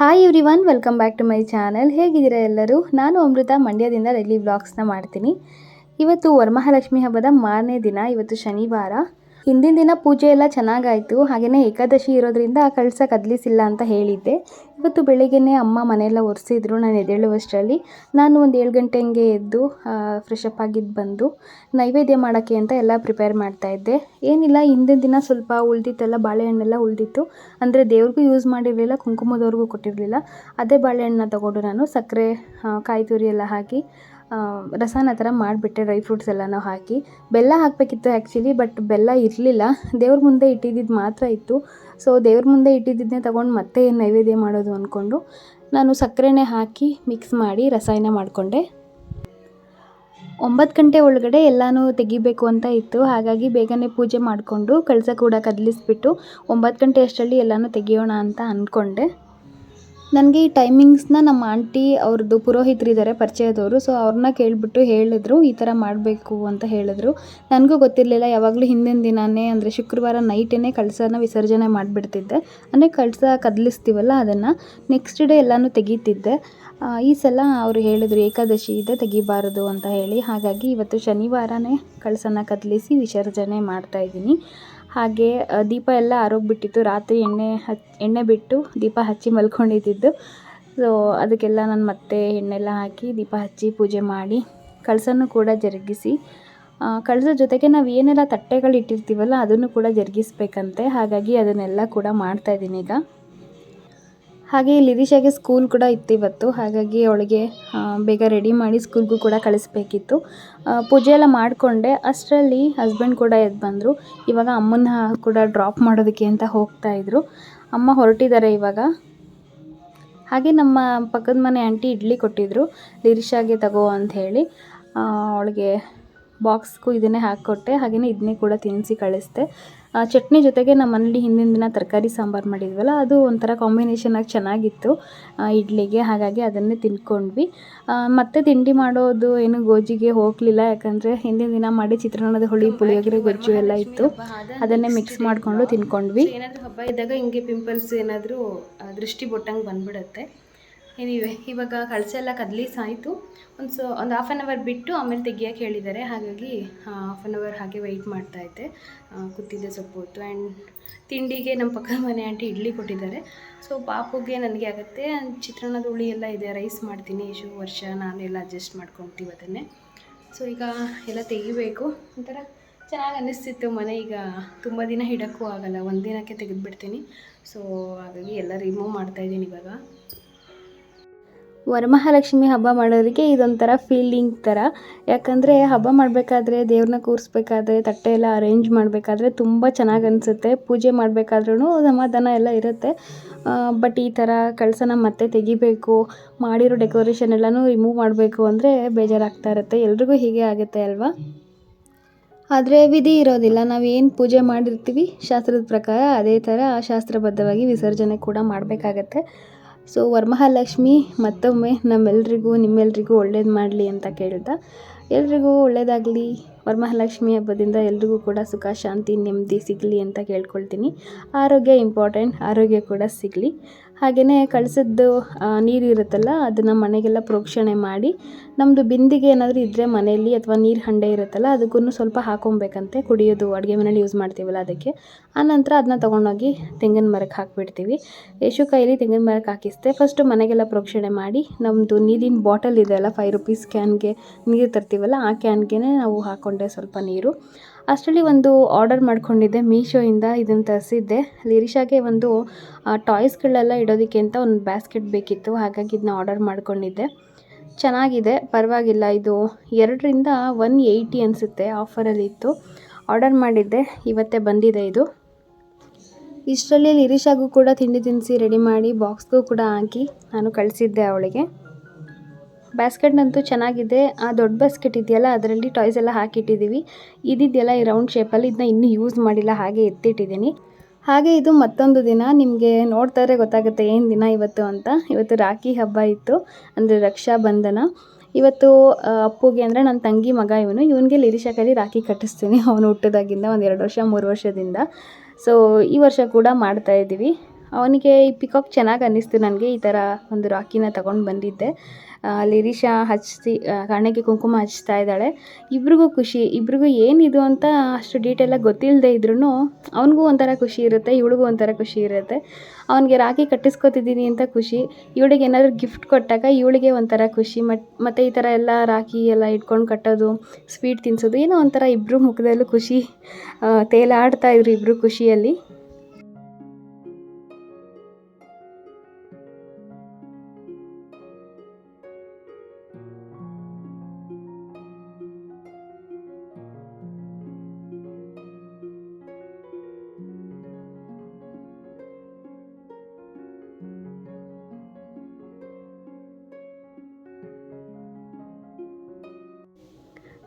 Hi everyone welcome back to my channel ಹೇಗಿದ್ದೀರಾ ಎಲ್ಲರೂ? ನಾನು ಅಮೃತ, ಮಂಡ್ಯದಿಂದ ಡೈಲಿ ವ್ಲಾಗ್ಸ್ನ ಮಾಡ್ತೀನಿ. ಇವತ್ತು ವರಮಹಾಲಕ್ಷ್ಮಿ ಹಬ್ಬದ ಮಾರನೇ ದಿನ, ಇವತ್ತು ಶನಿವಾರ. ಹಿಂದಿನ ದಿನ ಪೂಜೆ ಎಲ್ಲ ಚೆನ್ನಾಗಾಯಿತು. ಹಾಗೆಯೇ ಏಕಾದಶಿ ಇರೋದ್ರಿಂದ ಕಳಸ ಕದಲಿಸಿಲ್ಲ ಅಂತ ಹೇಳಿದ್ದೆ. ಇವತ್ತು ಬೆಳಿಗ್ಗೆನೇ ಅಮ್ಮ ಮನೆಯೆಲ್ಲ ಒರೆಸಿದ್ರು ನಾನು ಎದ್ದೇಳುವಷ್ಟರಲ್ಲಿ. ನಾನು ಒಂದು ಏಳು ಗಂಟೆ ಹಂಗೆ ಎದ್ದು ಫ್ರೆಶ್ ಅಪ್ ಆಗಿದ್ದು ಬಂದು ನೈವೇದ್ಯ ಮಾಡೋಕ್ಕೆ ಅಂತ ಎಲ್ಲ ಪ್ರಿಪೇರ್ ಮಾಡ್ತಾಯಿದ್ದೆ ಏನಿಲ್ಲ, ಹಿಂದಿನ ದಿನ ಸ್ವಲ್ಪ ಉಳಿದಿತ್ತಲ್ಲ, ಬಾಳೆಹಣ್ಣೆಲ್ಲ ಉಳಿದಿತ್ತು. ಅಂದರೆ ದೇವ್ರಿಗೂ ಯೂಸ್ ಮಾಡಿರಲಿಲ್ಲ, ಕುಂಕುಮದವ್ರಿಗೂ ಕೊಟ್ಟಿರಲಿಲ್ಲ. ಅದೇ ಬಾಳೆಹಣ್ಣನ್ನ ತೊಗೊಂಡು ನಾನು ಸಕ್ಕರೆ ಕಾಯಿ ತುರಿ ಎಲ್ಲ ಹಾಕಿ ರಸನ ಥರ ಮಾಡಿಬಿಟ್ಟೆ ಡ್ರೈ ಫ್ರೂಟ್ಸ್ ಎಲ್ಲನೂ ಹಾಕಿ. ಬೆಲ್ಲ ಹಾಕಬೇಕಿತ್ತು ಆ್ಯಕ್ಚುಲಿ ಬಟ್ ಬೆಲ್ಲ ಇರಲಿಲ್ಲ. ದೇವ್ರ ಮುಂದೆ ಇಟ್ಟಿದ್ದಿದ್ದು ಮಾತ್ರ ಇತ್ತು. ಸೊ ದೇವ್ರ ಮುಂದೆ ಇಟ್ಟಿದ್ದನ್ನೇ ತೊಗೊಂಡು ಮತ್ತೆ ನೈವೇದ್ಯ ಮಾಡೋದು ಅಂದ್ಕೊಂಡು ನಾನು ಸಕ್ಕರೆನೇ ಹಾಕಿ ಮಿಕ್ಸ್ ಮಾಡಿ ರಸಾಯನ ಮಾಡಿಕೊಂಡೆ. ಒಂಬತ್ತು ಗಂಟೆ ಒಳಗಡೆ ಎಲ್ಲನೂ ತೆಗಿಬೇಕು ಅಂತ ಇತ್ತು. ಹಾಗಾಗಿ ಬೇಗನೆ ಪೂಜೆ ಮಾಡಿಕೊಂಡು ಕಳಸ ಕೂಡ ಕದಲಿಸ್ಬಿಟ್ಟು ಒಂಬತ್ತು ಗಂಟೆ ಅಷ್ಟರಲ್ಲಿ ಎಲ್ಲನೂ ತೆಗಿಯೋಣ ಅಂತ ಅಂದ್ಕೊಂಡೆ ನನಗೆ ಈ ಟೈಮಿಂಗ್ಸ್ನ ನಮ್ಮ ಆಂಟಿ ಅವ್ರದ್ದು ಪುರೋಹಿತರಿದ್ದಾರೆ, ಪರಿಚಯದವರು. ಸೊ ಅವ್ರನ್ನ ಕೇಳಿಬಿಟ್ಟು ಹೇಳಿದ್ರು, ಈ ಥರ ಮಾಡಬೇಕು ಅಂತ ಹೇಳಿದ್ರು. ನನಗೂ ಗೊತ್ತಿರಲಿಲ್ಲ, ಯಾವಾಗಲೂ ಹಿಂದಿನ ದಿನವೇ ಅಂದರೆ ಶುಕ್ರವಾರ ನೈಟೇ ಕಳಸನ ವಿಸರ್ಜನೆ ಮಾಡಿಬಿಡ್ತಿದ್ದೆ. ಅಂದರೆ ಕಳಸ, ಕದಲಿಸ್ತೀವಲ್ಲ ಅದನ್ನು. ನೆಕ್ಸ್ಟ್ ಡೇ ಎಲ್ಲನೂ ತೆಗೀತಿದ್ದೆ. ಈ ಸಲ ಅವರು ಹೇಳಿದ್ರು, ಏಕಾದಶಿ ಇದೆ, ತೆಗಿಬಾರದು ಅಂತ ಹೇಳಿ. ಹಾಗಾಗಿ ಇವತ್ತು ಶನಿವಾರನೇ ಕಳಸನ ಕದಲಿಸಿ ವಿಸರ್ಜನೆ ಮಾಡ್ತಾಯಿದ್ದೀನಿ ಹಾಗೆ ದೀಪ ಎಲ್ಲ ಆರೋಗ್ಬಿಟ್ಟಿತ್ತು. ರಾತ್ರಿ ಎಣ್ಣೆ ಹಚ್, ಎಣ್ಣೆ ಬಿಟ್ಟು ದೀಪ ಹಚ್ಚಿ ಮಲ್ಕೊಂಡಿದ್ದಿದ್ದು. ಸೊ, ಅದಕ್ಕೆಲ್ಲ ನಾನು ಮತ್ತೆ ಎಣ್ಣೆಲ್ಲ ಹಾಕಿ ದೀಪ ಹಚ್ಚಿ ಪೂಜೆ ಮಾಡಿ ಕಳಸನೂ ಕೂಡ ಜರುಗಿಸಿ. ಕಳಸ ಕಳಸದ ಜೊತೆಗೆ ನಾವು ಏನೆಲ್ಲ ತಟ್ಟೆಗಳು ಇಟ್ಟಿರ್ತೀವಲ್ಲ ಅದನ್ನು ಕೂಡ ಜರುಗಿಸ್ಬೇಕಂತೆ. ಹಾಗಾಗಿ ಅದನ್ನೆಲ್ಲ ಕೂಡ ಮಾಡ್ತಾಯಿದ್ದೀನಿ ಈಗ. ಹಾಗೆ ಲಿರಿಷಾಗೆ ಸ್ಕೂಲ್ ಕೂಡ ಇತ್ತು ಇವತ್ತು ಹಾಗಾಗಿ ಅವಳಿಗೆ ಬೇಗ ರೆಡಿ ಮಾಡಿ ಸ್ಕೂಲ್ಗೂ ಕೂಡ ಕಳಿಸ್ಬೇಕಿತ್ತು. ಪೂಜೆ ಎಲ್ಲ ಮಾಡಿಕೊಂಡೆ. ಅಷ್ಟರಲ್ಲಿ ಹಸ್ಬೆಂಡ್ ಕೂಡ ಎದ್ದು ಬಂದರು. ಇವಾಗ ಅಮ್ಮನ ಕೂಡ ಡ್ರಾಪ್ ಮಾಡೋದಕ್ಕೆ ಅಂತ ಹೋಗ್ತಾ ಇದ್ರು. ಅಮ್ಮ ಹೊರಟಿದ್ದಾರೆ ಇವಾಗ. ಹಾಗೆ ನಮ್ಮ ಪಕ್ಕದ ಮನೆ ಆಂಟಿ ಇಡ್ಲಿ ಕೊಟ್ಟಿದ್ರು. ಲಿರಿಷಾಗೆ ತಗೋ ಅಂತ ಹೇಳಿ. ಅವಳಿಗೆ ಬಾಕ್ಸ್ಗೂ ಇದನ್ನೇ ಹಾಕಿಕೊಟ್ಟೆ. ಹಾಗೆಯೇ ಇದನ್ನೇ ಕೂಡ ತಿನ್ನಿಸಿ ಕಳಿಸ್ದೆ. ಚಟ್ನಿ ಜೊತೆಗೆ ನಮ್ಮ ಮನೇಲಿ ಹಿಂದಿನ ದಿನ ತರಕಾರಿ ಸಾಂಬಾರು ಮಾಡಿದ್ವಲ್ಲ ಅದು ಒಂಥರ ಕಾಂಬಿನೇಷನ್ ಆಗಿ ಚೆನ್ನಾಗಿತ್ತು. ಇಡ್ಲಿಗೆ ಹಾಗಾಗಿ ಅದನ್ನೇ ತಿನ್ಕೊಂಡ್ವಿ. ಮತ್ತೆ ತಿಂಡಿ ಮಾಡೋದು ಏನು ಗೋಜಿಗೆ ಹೋಗಲಿಲ್ಲ ಯಾಕಂದರೆ ಹಿಂದಿನ ದಿನ ಮಾಡಿ ಚಿತ್ರಾನ್ನದ ಹುಳಿ ಪುಳಿಯೋಗರೆ ಗೊಜ್ಜು ಎಲ್ಲ ಇತ್ತು. ಅದನ್ನೇ ಮಿಕ್ಸ್ ಮಾಡಿಕೊಂಡು ತಿನ್ಕೊಂಡ್ವಿ. ಏನಾದರೂ ಹಬ್ಬ ಇದ್ದಾಗ ಹಿಂಗೆ ಪಿಂಪಲ್ಸ್ ಏನಾದರೂ ದೃಷ್ಟಿ ಬೊಟ್ಟಂಗೆ ಬಂದ್ಬಿಡುತ್ತೆ. ಏನಿವೆ ಇವಾಗ ಕಳಸ ಎಲ್ಲ ಕದಲಿಸಾಯಿತು. ಒಂದು ಸೊ ಒಂದು ಹಾಫ್ ಆನ್ ಅವರ್ ಬಿಟ್ಟು ಆಮೇಲೆ ತೆಗಿಯೋಕೆ ಹೇಳಿದ್ದಾರೆ. ಹಾಗಾಗಿ ಹಾಫ್ ಆನ್ ಅವರ್ ಹಾಗೆ ವೆಯ್ಟ್ ಮಾಡ್ತಾ ಇದ್ದೆ. ಕುತ್ತಿದ್ದೆ ಸ್ವಲ್ಪ ಹೊತ್ತು. ಆ್ಯಂಡ್ ತಿಂಡಿಗೆ ನಮ್ಮ ಪಕ್ಕದ ಮನೆ ಆಂಟಿ ಇಡ್ಲಿ ಕೊಟ್ಟಿದ್ದಾರೆ. ಸೊ ಪಾಪುಗೆ ನನಗೆ ಆಗುತ್ತೆ. ಚಿತ್ರಾನ್ನದ ಹುಳಿ ಎಲ್ಲ ಇದೆ. ರೈಸ್ ಮಾಡ್ತೀನಿ. ಇಶು ವರ್ಷ ನಾನೆಲ್ಲ ಅಡ್ಜಸ್ಟ್ ಮಾಡ್ಕೊತೀವಿ ಅದನ್ನೇ. ಸೊ ಈಗ ಎಲ್ಲ ತೆಗಿಬೇಕು. ಒಂಥರ ಚೆನ್ನಾಗಿ ಅನ್ನಿಸ್ತಿತ್ತು ಮನೆ. ಈಗ ತುಂಬ ದಿನ ಇಡೋಕ್ಕೂ ಆಗಲ್ಲ. ಒಂದು ದಿನಕ್ಕೆ ತೆಗೆದುಬಿಡ್ತೀನಿ. ಸೊ ಹಾಗಾಗಿ ಎಲ್ಲ ರಿಮೂವ್ ಮಾಡ್ತಾಯಿದ್ದೀನಿ ಇವಾಗ. ವರಮಹಾಲಕ್ಷ್ಮಿ ಹಬ್ಬ ಮಾಡೋರಿಗೆ ಇದೊಂಥರ ಫೀಲಿಂಗ್ ಥರ. ಯಾಕಂದರೆ ಹಬ್ಬ ಮಾಡಬೇಕಾದ್ರೆ ದೇವ್ರನ್ನ ಕೂರಿಸ್ಬೇಕಾದ್ರೆ ತಟ್ಟೆ ಎಲ್ಲ ಅರೇಂಜ್ ಮಾಡಬೇಕಾದ್ರೆ ತುಂಬ ಚೆನ್ನಾಗಿ ಅನಿಸುತ್ತೆ. ಪೂಜೆ ಮಾಡಬೇಕಾದ್ರೂ ಸಮಾಧಾನ ಎಲ್ಲ ಇರುತ್ತೆ. ಬಟ್ ಈ ಥರ ಕಳಸನ ಮತ್ತೆ ತೆಗಿಬೇಕು, ಮಾಡಿರೋ ಡೆಕೋರೇಷನ್ ಎಲ್ಲನೂ ರಿಮೂವ್ ಮಾಡಬೇಕು ಅಂದರೆ ಬೇಜಾರಾಗ್ತಾ ಇರುತ್ತೆ. ಎಲ್ರಿಗೂ ಹೀಗೆ ಆಗುತ್ತೆ ಅಲ್ವಾ? ಆದರೆ ವಿಧಿ ಇರೋದಿಲ್ಲ. ನಾವು ಏನು ಪೂಜೆ ಮಾಡಿರ್ತೀವಿ ಶಾಸ್ತ್ರದ ಪ್ರಕಾರ ಅದೇ ಥರ ಶಾಸ್ತ್ರಬದ್ಧವಾಗಿ ವಿಸರ್ಜನೆ ಕೂಡ ಮಾಡಬೇಕಾಗತ್ತೆ. ಸೊ ವರಮಹಾಲಕ್ಷ್ಮಿ ಮತ್ತೊಮ್ಮೆ ನಮ್ಮೆಲ್ರಿಗೂ, ನಿಮ್ಮೆಲ್ರಿಗೂ ಒಳ್ಳೇದು ಮಾಡಲಿ ಅಂತ ಕೇಳ್ತಾ, ಎಲ್ರಿಗೂ ಒಳ್ಳೇದಾಗಲಿ. ವರಮಹಾಲಕ್ಷ್ಮಿ ಹಬ್ಬದಿಂದ ಎಲ್ರಿಗೂ ಕೂಡ ಸುಖ, ಶಾಂತಿ, ನೆಮ್ಮದಿ ಸಿಗಲಿ ಅಂತ ಕೇಳ್ಕೊಳ್ತೀನಿ. ಆರೋಗ್ಯ ಇಂಪಾರ್ಟೆಂಟ್, ಆರೋಗ್ಯ ಕೂಡ ಸಿಗಲಿ. ಹಾಗೆಯೇ ಕಳಸದ್ದು ನೀರು ಇರುತ್ತಲ್ಲ, ಅದನ್ನು ಮನೆಗೆಲ್ಲ ಪ್ರೋಕ್ಷಣೆ ಮಾಡಿ ನಮ್ಮದು ಬಿಂದಿಗೆ ಏನಾದರೂ ಇದ್ದರೆ ಮನೆಯಲ್ಲಿ ಅಥವಾ ನೀರು ಹಂಡೆ ಇರುತ್ತಲ್ಲ ಅದಕ್ಕೂ ಸ್ವಲ್ಪ ಹಾಕೊಬೇಕಂತೆ, ಕುಡಿಯೋದು, ಅಡುಗೆ ಮನೇಲಿ ಯೂಸ್ ಮಾಡ್ತೀವಲ್ಲ ಅದಕ್ಕೆ. ಆನಂತರ ಅದನ್ನ ತೊಗೊಂಡೋಗಿ ತೆಂಗಿನ ಮರಕ್ಕೆ ಹಾಕಿಬಿಡ್ತೀವಿ. ಯಶು ಕೈಲಿ ತೆಂಗಿನ ಮರಕ್ಕೆ ಹಾಕಿಸ್ದೆ ಫಸ್ಟು ಮನೆಗೆಲ್ಲ ಪ್ರೋಕ್ಷಣೆ ಮಾಡಿ ನಮ್ಮದು ನೀರಿನ ಬಾಟಲ್ ಇದೆಯಲ್ಲ ಫೈವ್ ರುಪೀಸ್ ಕ್ಯಾನ್ಗೆ ನೀರು ತರ್ತೀವಲ್ಲ, ಆ ಕ್ಯಾನ್ಗೆ ನಾವು ಹಾಕ್ಕೊಂಡೆ ಸ್ವಲ್ಪ ನೀರು. ಅಷ್ಟರಲ್ಲಿ ಒಂದು ಆರ್ಡರ್ ಮಾಡ್ಕೊಂಡಿದ್ದೆ ಮೀಶೋಯಿಂದ ಇದನ್ನು ತರಿಸಿದ್ದೆ. ಲಿರಿಷಾಗೆ ಒಂದು ಟಾಯ್ಸ್ಗಳೆಲ್ಲ ಇಡೋದಕ್ಕೆ ಅಂತ ಒಂದು ಬ್ಯಾಸ್ಕೆಟ್ ಬೇಕಿತ್ತು, ಹಾಗಾಗಿ ಇದನ್ನ ಆರ್ಡರ್ ಮಾಡ್ಕೊಂಡಿದ್ದೆ. ಚೆನ್ನಾಗಿದೆ, ಪರವಾಗಿಲ್ಲ, ಇದು ಎರಡರಿಂದ ಒನ್ ಏಯ್ಟಿ ಅನಿಸುತ್ತೆ ಆಫರಲ್ಲಿ ಇತ್ತು. ಆರ್ಡರ್ ಮಾಡಿದ್ದೆ, ಇವತ್ತೇ ಬಂದಿದೆ ಇದು. ಇಷ್ಟರಲ್ಲಿ ಲಿರಿಷಾಗೂ ಕೂಡ ತಿಂಡಿ ತಿನಿಸಿ ರೆಡಿ ಮಾಡಿ ಬಾಕ್ಸ್ಗೂ ಕೂಡ ಹಾಕಿ ನಾನು ಕಳಿಸಿದ್ದೆ ಅವಳಿಗೆ. ಬ್ಯಾಸ್ಕೆಟ್ನಂತೂ ಚೆನ್ನಾಗಿದೆ. ಆ ದೊಡ್ಡ ಬ್ಯಾಸ್ಕೆಟ್ ಇದೆಯಲ್ಲ, ಅದರಲ್ಲಿ ಟಾಯ್ಸ್ ಎಲ್ಲ ಹಾಕಿಟ್ಟಿದ್ದೀವಿ. ಇದಿದೆಯಲ್ಲ ಈ ರೌಂಡ್ ಶೇಪಲ್ಲಿ ಇದನ್ನ ಇನ್ನೂ ಯೂಸ್ ಮಾಡಿಲ್ಲ, ಹಾಗೆ ಎತ್ತಿಟ್ಟಿದ್ದೀನಿ. ಹಾಗೆ ಇದು ಮತ್ತೊಂದು ದಿನ, ನಿಮಗೆ ನೋಡ್ತಾರೆ ಗೊತ್ತಾಗುತ್ತೆ ಏನು ದಿನ ಇವತ್ತು ಅಂತ. ಇವತ್ತು ರಾಖಿ ಹಬ್ಬ ಇತ್ತು, ಅಂದರೆ ರಕ್ಷಾ ಬಂಧನ. ಇವತ್ತು ಅಪ್ಪುಗೆ ಅಂದರೆ ನನ್ನ ತಂಗಿ ಮಗ ಇವನು. ಇವನಿಗೆ ಲಿರಿಶಾಕಲ್ಲಿ ಕೈಲಿ ರಾಖಿ ಕಟ್ಟಿಸ್ತೀನಿ. ಅವನು ಹುಟ್ಟಿದಾಗಿಂದ ಒಂದು ಎರಡು ವರ್ಷ, ಮೂರು ವರ್ಷದಿಂದ. ಸೊ ಈ ವರ್ಷ ಕೂಡ ಮಾಡ್ತಾ ಇದ್ದೀವಿ ಅವನಿಗೆ ಈ ಪಿಕಾಕ್ ಚೆನ್ನಾಗಿ ಅನ್ನಿಸ್ತು ನನಗೆ, ಈ ಥರ ಒಂದು ರಾಕಿನ ತಗೊಂಡು ಬಂದಿದ್ದೆ. ಲಿರಿಷಾ ಹಚ್ತಿ ಕಣ್ಣಿಗೆ ಕುಂಕುಮ ಹಚ್ತಾ ಇದ್ದಾಳೆ. ಇಬ್ರಿಗೂ ಖುಷಿ, ಇಬ್ರಿಗೂ ಏನಿದು ಅಂತ ಅಷ್ಟು ಡೀಟೇಲಾಗಿ ಗೊತ್ತಿಲ್ಲದೆ ಇದ್ರೂ ಅವನಿಗೂ ಒಂಥರ ಖುಷಿ ಇರುತ್ತೆ, ಇವಳಿಗೂ ಒಂಥರ ಖುಷಿ ಇರುತ್ತೆ. ಅವನಿಗೆ ರಾಖಿ ಕಟ್ಟಿಸ್ಕೊತಿದ್ದೀನಿ ಅಂತ ಖುಷಿ, ಇವಳಿಗೆ ಏನಾದರೂ ಗಿಫ್ಟ್ ಕೊಟ್ಟಾಗ ಇವಳಿಗೆ ಒಂಥರ ಖುಷಿ. ಮತ್ತೆ ಮತ್ತು ಈ ಥರ ಎಲ್ಲ ರಾಖಿ ಎಲ್ಲ ಇಟ್ಕೊಂಡು ಕಟ್ಟೋದು ಸ್ವೀಟ್ ತಿನ್ನಿಸೋದು ಏನೋ ಒಂಥರ ಇಬ್ಬರು ಮುಖದಲ್ಲೂ ಖುಷಿ ತೇಲಾಡ್ತಾ ಇದ್ರು ಇಬ್ಬರು ಖುಷಿಯಲ್ಲಿ.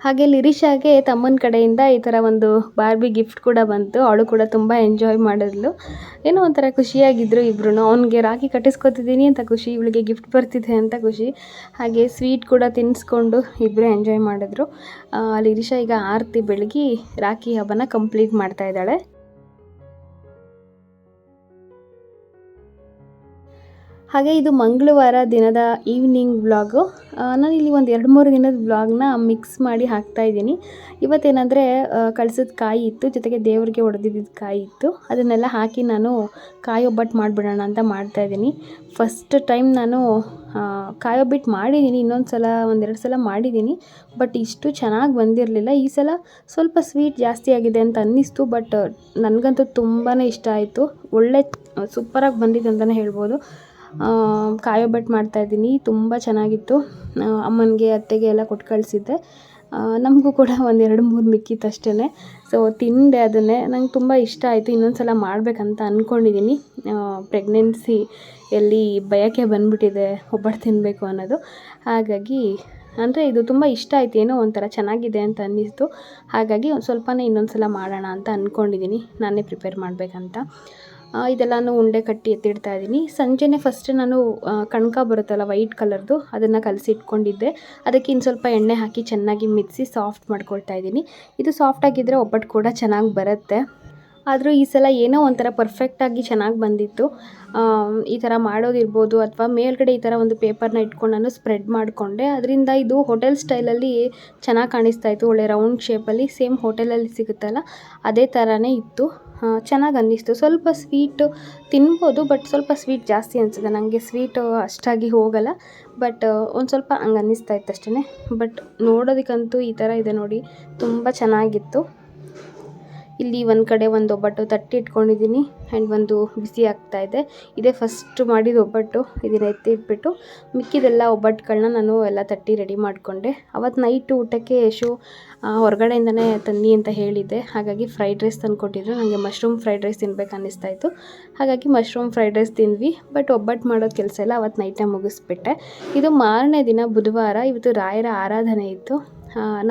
ಹಾಗೆ ಲಿರಿಷಾಗೆ ತಮ್ಮನ ಕಡೆಯಿಂದ ಈ ಥರ ಒಂದು ಬಾರ್ಬಿ ಗಿಫ್ಟ್ ಕೂಡ ಬಂತು. ಅವಳು ಕೂಡ ತುಂಬ ಎಂಜಾಯ್ ಮಾಡಿದ್ಲು. ಏನೋ ಒಂಥರ ಖುಷಿಯಾಗಿದ್ದರು ಇಬ್ರೂ ಅವನಿಗೆ ರಾಖಿ ಕಟ್ಟಿಸ್ಕೊತಿದ್ದೀನಿ ಅಂತ ಖುಷಿ ಇವಳಿಗೆ ಗಿಫ್ಟ್ ಬರ್ತಿದೆ ಅಂತ ಖುಷಿ. ಹಾಗೆ ಸ್ವೀಟ್ ಕೂಡ ತಿನ್ನಿಸ್ಕೊಂಡು ಇಬ್ಬರು ಎಂಜಾಯ್ ಮಾಡಿದ್ರು. ಆ, ಲಿರಿಷಾ ಈಗ ಆರತಿ ಬೆಳಗಿ ರಾಖಿ ಹಬ್ಬನ ಕಂಪ್ಲೀಟ್ ಮಾಡ್ತಾ ಇದ್ದಾಳೆ. ಹಾಗೆ ಇದು ಮಂಗಳವಾರ ದಿನದ ಈವ್ನಿಂಗ್ ವ್ಲಾಗು ನಾನು ಇಲ್ಲಿ ಒಂದು ಎರಡು ಮೂರು ದಿನದ ಬ್ಲಾಗ್ನ ಮಿಕ್ಸ್ ಮಾಡಿ ಹಾಕ್ತಾ ಇದ್ದೀನಿ. ಇವತ್ತೇನೆಂದರೆ ಕಳಿಸಿದ ಕಾಯಿ ಇತ್ತು, ಜೊತೆಗೆ ದೇವರಿಗೆ ಹೊಡೆದಿದ್ದ ಕಾಯಿ ಇತ್ತು. ಅದನ್ನೆಲ್ಲ ಹಾಕಿ ನಾನು ಕಾಯಿ ಒಬ್ಬಟ್ಟು ಮಾಡಿಬಿಡೋಣ ಅಂತ ಮಾಡ್ತಾ ಇದ್ದೀನಿ. ಫಸ್ಟ್ ಟೈಮ್ ನಾನು ಕಾಯಿ ಒಬ್ಬಟ್ಟು ಮಾಡಿದ್ದೀನಿ ಇನ್ನೊಂದು ಸಲ ಒಂದೆರಡು ಸಲ ಮಾಡಿದ್ದೀನಿ. ಬಟ್ ಇಷ್ಟು ಚೆನ್ನಾಗಿ ಬಂದಿರಲಿಲ್ಲ. ಈ ಸಲ ಸ್ವಲ್ಪ ಸ್ವೀಟ್ ಜಾಸ್ತಿ ಆಗಿದೆ ಅಂತ ಅನ್ನಿಸ್ತು ಬಟ್ ನನಗಂತೂ ತುಂಬಾ ಇಷ್ಟ ಆಯಿತು. ಒಳ್ಳೆ, ಸೂಪರಾಗಿ ಬಂದಿದೆ ಅಂತಲೇ ಹೇಳ್ಬೋದು. ಕಾಯಿ ಮಾಡ್ತಾ ಮಾಡ್ತಾಯಿದ್ದೀನಿ ತುಂಬ ಚೆನ್ನಾಗಿತ್ತು. ಅಮ್ಮನಿಗೆ, ಅತ್ತೆಗೆ ಎಲ್ಲ ಕೊಟ್ಟು ಕಳಿಸಿದ್ದೆ. ನಮಗೂ ಕೂಡ ಒಂದೆರಡು ಮೂರು ಮಿಕ್ಕಿತ್ತು ಅಷ್ಟೇ ಸೊ ತಿಂದೆ ಅದನ್ನೇ. ನಂಗೆ ತುಂಬ ಇಷ್ಟ ಆಯಿತು. ಇನ್ನೊಂದು ಸಲ ಮಾಡಬೇಕಂತ ಅಂದ್ಕೊಂಡಿದ್ದೀನಿ ಪ್ರೆಗ್ನೆನ್ಸಿ ಎಲ್ಲಿ ಬಯಕೆ ಬಂದ್ಬಿಟ್ಟಿದೆ. ಒಬ್ಬಟ್ಟು ತಿನ್ನಬೇಕು ಅನ್ನೋದು. ಹಾಗಾಗಿ, ಅಂದರೆ ಇದು ತುಂಬ ಇಷ್ಟ ಆಯ್ತು. ಏನೋ ಒಂಥರ ಚೆನ್ನಾಗಿದೆ ಅಂತ ಅನ್ನಿಸ್ತು. ಹಾಗಾಗಿ ಒಂದು ಸ್ವಲ್ಪನೇ ಇನ್ನೊಂದು ಸಲ ಮಾಡೋಣ ಅಂತ ಅಂದ್ಕೊಂಡಿದ್ದೀನಿ ನಾನೇ ಪ್ರಿಪೇರ್ ಮಾಡಬೇಕಂತ. ಇದೆಲ್ಲನೂ ಉಂಡೆ ಕಟ್ಟಿ ಎತ್ತಿಡ್ತಾ ಇದ್ದೀನಿ. ಸಂಜೆನೇ ಫಸ್ಟ್ ನಾನು ಕಣ್ಕ ಬರುತ್ತಲ್ಲ ವೈಟ್ ಕಲರ್ದು ಅದನ್ನು ಕಲಸಿ ಇಟ್ಕೊಂಡಿದ್ದೆ. ಅದಕ್ಕೆ ಇನ್ನು ಸ್ವಲ್ಪ ಎಣ್ಣೆ ಹಾಕಿ ಚೆನ್ನಾಗಿ ಮಿಕ್ಸಿ ಸಾಫ್ಟ್ ಮಾಡ್ಕೊಳ್ತಾ ಇದ್ದೀನಿ. ಇದು ಸಾಫ್ಟ್ ಆಗಿದ್ದರೆ ಒಬ್ಬಟ್ಟು ಕೂಡ ಚೆನ್ನಾಗಿ ಬರುತ್ತೆ. ಆದರೂ ಈ ಸಲ ಏನೋ ಒಂಥರ ಪರ್ಫೆಕ್ಟಾಗಿ ಚೆನ್ನಾಗಿ ಬಂದಿತ್ತು. ಈ ಥರ ಮಾಡೋದಿರ್ಬೋದು ಅಥವಾ ಮೇಲ್ಗಡೆ ಈ ಥರ ಒಂದು ಪೇಪರ್ನ ಇಟ್ಕೊಂಡು ನಾನು ಸ್ಪ್ರೆಡ್ ಮಾಡಿಕೊಂಡೆ. ಅದರಿಂದ ಇದು ಹೋಟೆಲ್ ಸ್ಟೈಲಲ್ಲಿ ಚೆನ್ನಾಗಿ ಕಾಣಿಸ್ತಾ ಇತ್ತು. ಒಳ್ಳೆ ರೌಂಡ್ ಶೇಪಲ್ಲಿ ಸೇಮ್ ಹೋಟೆಲಲ್ಲಿ ಸಿಗುತ್ತಲ್ಲ, ಅದೇ ಥರನೇ ಇತ್ತು. ಚೆನ್ನಾಗಿ ಅನ್ನಿಸ್ತು. ಸ್ವಲ್ಪ ಸ್ವೀಟು ತಿನ್ಬೋದು ಬಟ್ ಸ್ವಲ್ಪ ಸ್ವೀಟ್ ಜಾಸ್ತಿ ಅನಿಸುತ್ತೆ. ನನಗೆ ಸ್ವೀಟು ಅಷ್ಟಾಗಿ ಹೋಗಲ್ಲ ಬಟ್ ಒಂದು ಸ್ವಲ್ಪ ಹಂಗೆ ಅನ್ನಿಸ್ತಾ ಇತ್ತು ಅಷ್ಟೇ ಬಟ್ ನೋಡೋದಕ್ಕಂತೂ ಈ ಥರ ಇದೆ ನೋಡಿ, ತುಂಬ ಚೆನ್ನಾಗಿತ್ತು. ಇಲ್ಲಿ ಒಂದು ಕಡೆ ಒಂದು ಒಬ್ಬಟ್ಟು ತಟ್ಟಿ ಇಟ್ಕೊಂಡಿದ್ದೀನಿ ಆ್ಯಂಡ್ ಒಂದು ಬಿಸಿ ಆಗ್ತಾ ಇದೆ. ಇದೇ ಫಸ್ಟ್ ಮಾಡಿದ ಒಬ್ಬಟ್ಟು, ಇದನ್ನು ಎತ್ತಿ ಇಟ್ಬಿಟ್ಟು ಮಿಕ್ಕಿದೆಲ್ಲ ಒಬ್ಬಟ್ಟುಗಳನ್ನ ನಾನು ಎಲ್ಲ ತಟ್ಟಿ ರೆಡಿ ಮಾಡಿಕೊಂಡೆ. ಅವತ್ತು ನೈಟು ಊಟಕ್ಕೆ ಯಶು ಹೊರಗಡೆಯಿಂದನೇ ತನ್ನಿ ಅಂತ ಹೇಳಿದ್ದೆ. ಹಾಗಾಗಿ ಫ್ರೈಡ್ ರೈಸ್ ತಂದುಕೊಟ್ಟಿದ್ರು ನನಗೆ ಮಶ್ರೂಮ್ ಫ್ರೈಡ್ ರೈಸ್ ತಿನ್ಬೇಕು ಇತ್ತು. ಹಾಗಾಗಿ ಮಶ್ರೂಮ್ ಫ್ರೈಡ್ ರೈಸ್ ತಿಂದ್ವಿ. ಬಟ್ ಒಬ್ಬಟ್ಟು ಮಾಡೋ ಕೆಲಸ ಎಲ್ಲ ಅವತ್ತು ನೈಟೇ ಮುಗಿಸ್ಬಿಟ್ಟೆ. ಇದು ಮಾರನೇ ದಿನ ಬುಧವಾರ. ಇವತ್ತು ರಾಯರ ಆರಾಧನೆ ಇತ್ತು.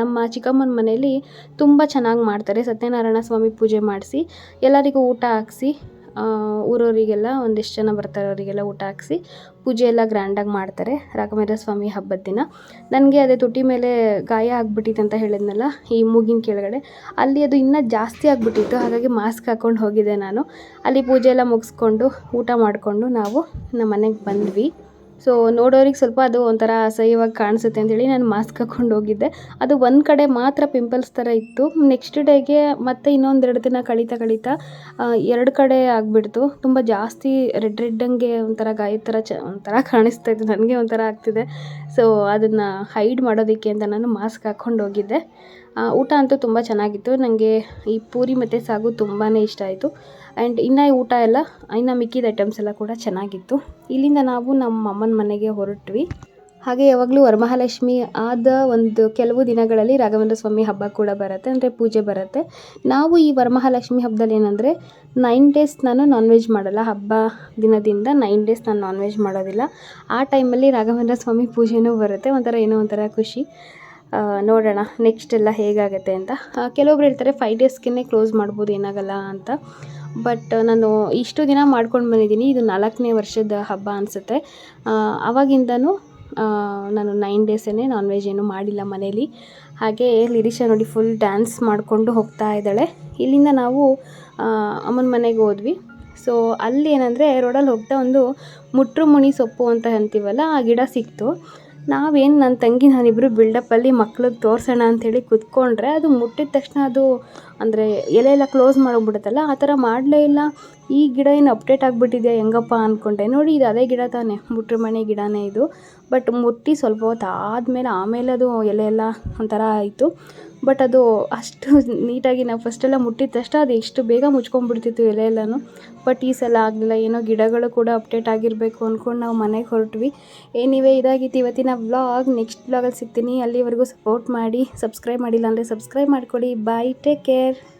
ನಮ್ಮ ಚಿಕ್ಕಮ್ಮನ ಮನೇಲಿ ತುಂಬ ಚೆನ್ನಾಗಿ ಮಾಡ್ತಾರೆ. ಸತ್ಯನಾರಾಯಣ ಸ್ವಾಮಿ ಪೂಜೆ ಮಾಡಿಸಿ, ಎಲ್ಲರಿಗೂ ಊಟ ಹಾಕ್ಸಿ ಊರವರಿಗೆಲ್ಲ ಒಂದಿಷ್ಟು ಜನ ಬರ್ತಾರೆ, ಅವರಿಗೆಲ್ಲ ಊಟ ಹಾಕ್ಸಿ, ಪೂಜೆ ಎಲ್ಲ ಗ್ರ್ಯಾಂಡಾಗಿ ಮಾಡ್ತಾರೆ ರಾಘವೇಂದ್ರ ಸ್ವಾಮಿ ಹಬ್ಬದ ದಿನ. ನನಗೆ ಅದೇ ತುಟಿ ಮೇಲೆ ಗಾಯ ಆಗಿಬಿಟ್ಟಿತ್ತು ಅಂತ ಹೇಳಿದ್ನಲ್ಲ, ಈ ಮೂಗಿನ ಕೆಳಗಡೆ. ಅಲ್ಲಿ ಅದು ಇನ್ನೂ ಜಾಸ್ತಿ ಆಗಿಬಿಟ್ಟಿತ್ತು, ಹಾಗಾಗಿ ಮಾಸ್ಕ್ ಹಾಕ್ಕೊಂಡು ಹೋಗಿದ್ದೆ ನಾನು. ಅಲ್ಲಿ ಪೂಜೆ ಎಲ್ಲ ಮುಗಿಸ್ಕೊಂಡು, ಊಟ ಮಾಡಿಕೊಂಡು ನಾವು ನಮ್ಮ ಮನೆಗೆ ಬಂದ್ವಿ. ಸೊ ನೋಡೋರಿಗೆ ಸ್ವಲ್ಪ ಅದು ಒಂಥರ ಅಸಹ್ಯವಾಗಿ ಕಾಣಿಸುತ್ತೆ ಅಂಥೇಳಿ ನಾನು ಮಾಸ್ಕ್ ಹಾಕ್ಕೊಂಡು ಹೋಗಿದ್ದೆ. ಅದು ಒಂದು ಕಡೆ ಮಾತ್ರ ಪಿಂಪಲ್ಸ್ ಥರ ಇತ್ತು. ನೆಕ್ಸ್ಟ್ ಡೇಗೆ ಮತ್ತೆ ಇನ್ನೊಂದೆರಡು ದಿನ ಕಳೀತಾ ಕಳೀತಾ ಎರಡು ಕಡೆ ಆಗಿಬಿಡ್ತು. ತುಂಬ ಜಾಸ್ತಿ ರೆಡ್ ರೆಡ್ಡಂಗೆ ಒಂಥರ ಗಾಯ ಥರ ಚ, ಒಂಥರ ಕಾಣಿಸ್ತಾ ಇತ್ತು. ನನಗೆ ಒಂಥರ ಆಗ್ತಿದೆ. ಸೊ ಅದನ್ನು ಹೈಡ್ ಮಾಡೋದಕ್ಕೆ ಅಂತ ನಾನು ಮಾಸ್ಕ್ ಹಾಕ್ಕೊಂಡು ಹೋಗಿದ್ದೆ. ಊಟ ಅಂತೂ ತುಂಬ ಚೆನ್ನಾಗಿತ್ತು. ನನಗೆ ಈ ಪೂರಿ ಮತ್ತು ಸಾಗು ತುಂಬಾ ಇಷ್ಟ ಆಯಿತು. ಆ್ಯಂಡ್ ಇನ್ನು ಊಟ ಎಲ್ಲ, ಇನ್ನು ಮಿಕ್ಕಿದ ಐಟಮ್ಸ್ ಎಲ್ಲ ಕೂಡ ಚೆನ್ನಾಗಿತ್ತು. ಇಲ್ಲಿಂದ ನಾವು ನಮ್ಮ ಅಮ್ಮನ ಮನೆಗೆ ಹೊರಟ್ವಿ. ಹಾಗೆ ಯಾವಾಗಲೂ ವರಮಹಾಲಕ್ಷ್ಮಿ ಆದ ಒಂದು ಕೆಲವು ದಿನಗಳಲ್ಲಿ ರಾಘವೇಂದ್ರ ಸ್ವಾಮಿ ಹಬ್ಬ ಕೂಡ ಬರುತ್ತೆ, ಅಂದರೆ ಪೂಜೆ ಬರುತ್ತೆ. ನಾವು ಈ ವರಮಹಾಲಕ್ಷ್ಮಿ ಹಬ್ಬದಲ್ಲಿ ಏನಂದರೆ ನೈನ್ ಡೇಸ್ ನಾನು ನಾನ್ ವೆಜ್ ಮಾಡಲ್ಲ. ಹಬ್ಬ ದಿನದಿಂದ ನೈನ್ ಡೇಸ್ ನಾನು ನಾನ್ ವೆಜ್ ಮಾಡೋದಿಲ್ಲ. ಆ ಟೈಮಲ್ಲಿ ರಾಘವೇಂದ್ರ ಸ್ವಾಮಿ ಪೂಜೆನೂ ಬರುತ್ತೆ, ಒಂಥರ ಏನೋ ಒಂಥರ ಖುಷಿ. ನೋಡೋಣ ನೆಕ್ಸ್ಟ್ ಎಲ್ಲ ಹೇಗಾಗುತ್ತೆ ಅಂತ. ಕೆಲವೊಬ್ರು ಹೇಳ್ತಾರೆ ಫೈವ್ ಡೇಸ್ಗೆ ಕ್ಲೋಸ್ ಮಾಡ್ಬೋದು, ಏನಾಗಲ್ಲ ಅಂತ. ಬಟ್ ನಾನು ಇಷ್ಟು ದಿನ ಮಾಡ್ಕೊಂಡು ಬಂದಿದ್ದೀನಿ, ಇದು ನಾಲ್ಕನೇ ವರ್ಷದ ಹಬ್ಬ ಅನಿಸುತ್ತೆ. ಆವಾಗಿಂದನೂ ನಾನು ನೈನ್ ಡೇಸೇ ನಾನ್ ವೆಜ್ ಏನೂ ಮಾಡಿಲ್ಲ ಮನೇಲಿ. ಹಾಗೆ ಲಿರಿಷಾ ನೋಡಿ ಫುಲ್ ಡ್ಯಾನ್ಸ್ ಮಾಡಿಕೊಂಡು ಹೋಗ್ತಾ ಇದ್ದಾಳೆ. ಇಲ್ಲಿಂದ ನಾವು ಅಮ್ಮನ ಮನೆಗೆ ಹೋದ್ವಿ. ಸೊ ಅಲ್ಲಿ ಏನಂದರೆ ರೋಡಲ್ಲಿ ಹೋಗ್ತಾ ಒಂದು ಮುಟ್ರು ಮುಣಿ ಸೊಪ್ಪು ಅಂತ ಅಂತೀವಲ್ಲ, ಆ ಗಿಡ ಸಿಕ್ತು. ನಾವೇನು ನನ್ನ ತಂಗಿ ನಾನಿಬ್ಬರು ಬಿಲ್ಡಪ್ಪಲ್ಲಿ ಮಕ್ಳಿಗೆ ತೋರಿಸೋಣ ಅಂಥೇಳಿ ಕೂತ್ಕೊಂಡ್ರೆ ಅದು ಮುಟ್ಟಿದ ತಕ್ಷಣ ಅದು ಅಂದರೆ ಎಲೆ ಎಲ್ಲ ಕ್ಲೋಸ್ ಮಾಡೋಗ್ಬಿಡುತ್ತಲ್ಲ ಆ ಥರ ಮಾಡಲೇ ಇಲ್ಲ. ಈ ಗಿಡ ಏನು ಅಪ್ಡೇಟ್ ಆಗಿಬಿಟ್ಟಿದೆಯಾ ಹೆಂಗಪ್ಪ ಅಂದ್ಕೊಂಡೆ ನೋಡಿ ಇದು ಅದೇ ಗಿಡ ತಾನೇ ಮುಟ್ರು ಮನೆ ಗಿಡನೇ ಇದು. ಬಟ್ ಮುಟ್ಟಿ ಸ್ವಲ್ಪ ಹೊತ್ತು ಆದಮೇಲೆ ಆಮೇಲೆ ಅದು ಎಲೆ ಎಲ್ಲ ಒಂಥರ ಆಯಿತು. ಬಟ್ ಅದು ಅಷ್ಟು ನೀಟಾಗಿ ನಾವು ಫಸ್ಟೆಲ್ಲ ಮುಟ್ಟಿದ ತಕ್ಷಣ ಅದು ಎಷ್ಟು ಬೇಗ ಮುಚ್ಕೊಂಡ್ಬಿಡ್ತಿತ್ತು ಎಲೆ ಎಲ್ಲನೂ. ಬಟ್ ಈ ಸಲ ಆಗಲಿಲ್ಲ, ಏನೋ ಗಿಡಗಳು ಕೂಡ ಅಪ್ಡೇಟ್ ಆಗಿರಬೇಕು ಅಂದ್ಕೊಂಡು ನಾವು ಮನೆಗೆ ಹೊರಟ್ವಿ. ಏನಿವೆ ಇದಾಗಿತ್ತು ಇವತ್ತಿನ ವ್ಲಾಗ್ ನೆಕ್ಸ್ಟ್ ವ್ಲಾಗಲ್ಲಿ ಸಿಗ್ತೀನಿ. ಅಲ್ಲಿವರೆಗೂ ಸಪೋರ್ಟ್ ಮಾಡಿ ಸಬ್ಸ್ಕ್ರೈಬ್ ಮಾಡಿಲ್ಲ ಅಂದರೆ ಸಬ್ಸ್ಕ್ರೈಬ್ ಮಾಡ್ಕೊಳ್ಳಿ. ಬಾಯ್ ಟೇಕ್ ಕೇರ್ ধরনের